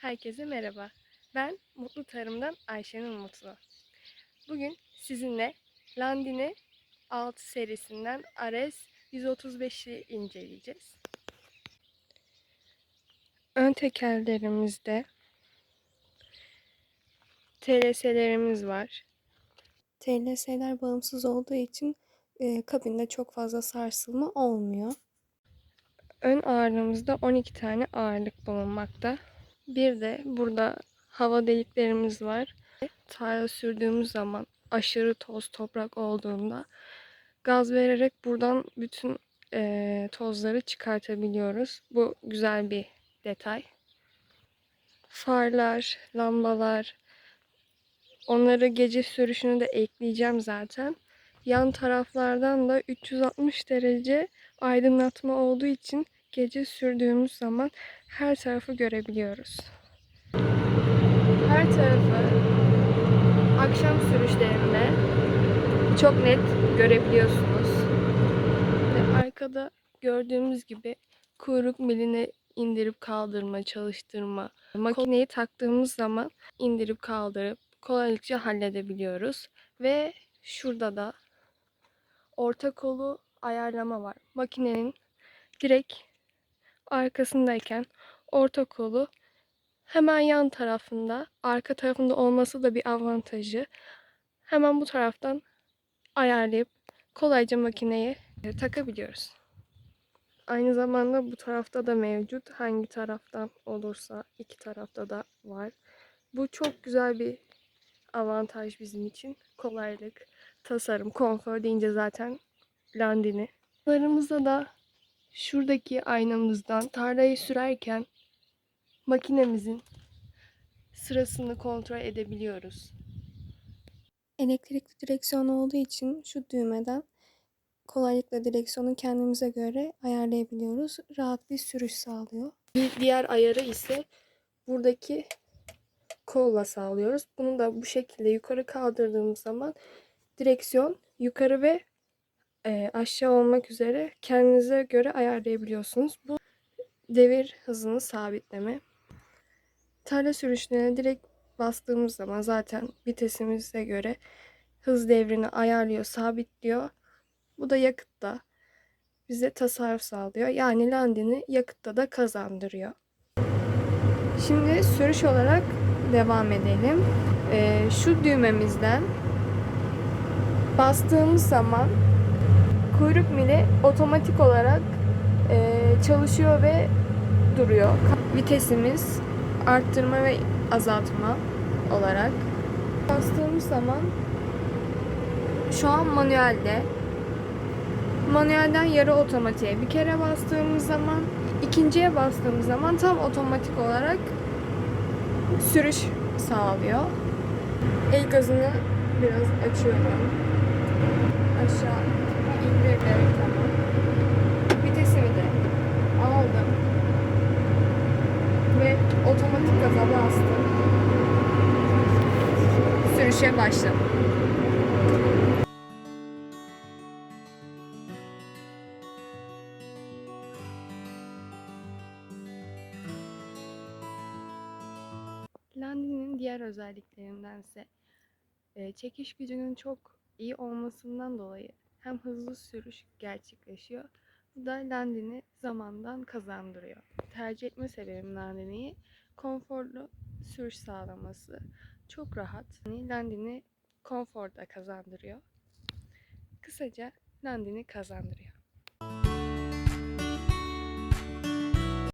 Herkese merhaba. Ben Mutlu Tarım'dan Ayşenur Mutlu. Bugün sizinle Landini 6 serisinden Ares 135'i inceleyeceğiz. Ön tekerlerimizde TLS'lerimiz var. TLS'ler bağımsız olduğu için e, kabinde çok fazla sarsılma olmuyor. Ön ağırlığımızda 12 tane ağırlık bulunmakta. Bir de burada hava deliklerimiz var. Tarla sürdüğümüz zaman aşırı toz toprak olduğunda gaz vererek buradan bütün eee, tozları çıkartabiliyoruz. Bu güzel bir detay. Farlar, lambalar, onları gece sürüşünü de ekleyeceğim zaten. Yan taraflardan da 360 derece aydınlatma olduğu için gece sürdüğümüz zaman her tarafı görebiliyoruz. Her tarafı akşam sürüşlerinde çok net görebiliyorsunuz. Ve arkada gördüğümüz gibi kuyruk milini indirip kaldırma, çalıştırma. Makineyi taktığımız zaman indirip kaldırıp kolaylıkça halledebiliyoruz. Ve şurada da orta kolu ayarlama var. Makinenin direkt arkasındayken orta kolu hemen yan tarafında, arka tarafında olması da bir avantajı. Hemen bu taraftan ayarlayıp kolayca makineye takabiliyoruz. Aynı zamanda bu tarafta da mevcut. Hangi taraftan olursa iki tarafta da var. Bu çok güzel bir avantaj bizim için. Kolaylık, tasarım, konfor deyince zaten Landini. Larımızda da şuradaki aynamızdan tarlayı sürerken makinemizin sırasını kontrol edebiliyoruz. Elektrikli direksiyon olduğu için şu düğmeden kolaylıkla direksiyonu kendimize göre ayarlayabiliyoruz. Rahat bir sürüş sağlıyor. Bir diğer ayarı ise buradaki kolla sağlıyoruz. Bunu da bu şekilde yukarı kaldırdığımız zaman direksiyon yukarı ve e, aşağı olmak üzere kendinize göre ayarlayabiliyorsunuz. Bu devir hızını sabitleme. Tarla sürüşlerine direkt bastığımız zaman zaten vitesimize göre hız devrini ayarlıyor, sabitliyor. Bu da yakıtta bize tasarruf sağlıyor. Yani Landini yakıtta da kazandırıyor. Şimdi sürüş olarak devam edelim. Ee, şu düğmemizden bastığımız zaman kuyruk mili otomatik olarak e, çalışıyor ve duruyor. Vitesimiz arttırma ve azaltma olarak. Bastığımız zaman şu an manuelde. Manuelden yarı otomatiğe bir kere bastığımız zaman, ikinciye bastığımız zaman tam otomatik olarak sürüş sağlıyor. El gazını biraz açıyorum. Aşağı indirdim tamam. Vitesimi de aldım. Ve otomatik gaza bastım. Sürüşe başladım. Landinin diğer özelliklerindense e, çekiş gücünün çok iyi olmasından dolayı hem hızlı sürüş gerçekleşiyor. Bu da Landini zamandan kazandırıyor. Tercih etme sebebim Landini'yi konforlu sürüş sağlaması. Çok rahat. Yani Landini konforda kazandırıyor. Kısaca Landini kazandırıyor.